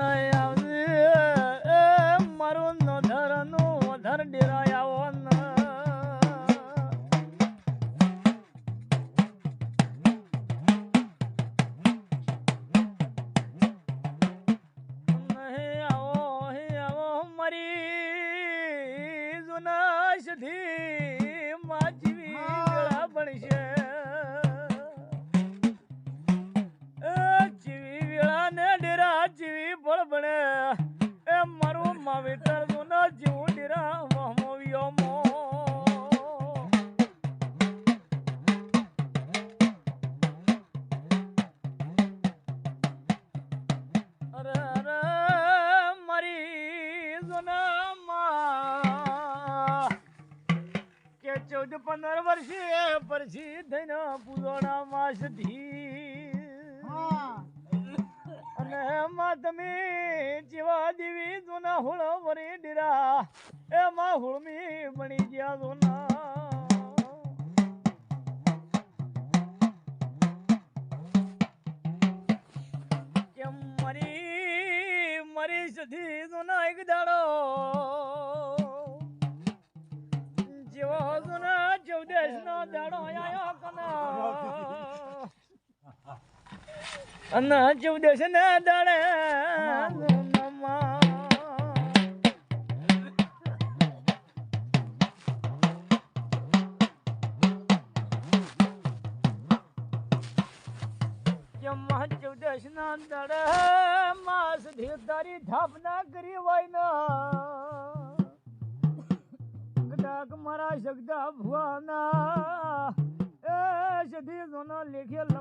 નહીં આવજે એ મારું આવો ન આવો હે આવો મરી જુના સધી બણે એ મારું માવેતર ગુનો જીવ ડેરા મો અરે અરે મારી ગુનામાં કે ચૌદ પંદર વર્ષે પરથી થઈને પૂજોણા માસથી અને એમાં તમે જેવા દેવી જૂના હુળ વરી ડીરા. એમાં હુળમી બની ગયા જૂના. કેમ મરી મરી સધી જૂના એક દાડો. જેવો દુના ચૌદેશ નો દાડો આયો કના. અને ચૌદેશ ના દાડે મા ચૌદશ ના દાડે માસ ધી તારી થાપના કરી હોય ના કદાક મારા શબ્દા ભુવાના. એ સધી લેખે તો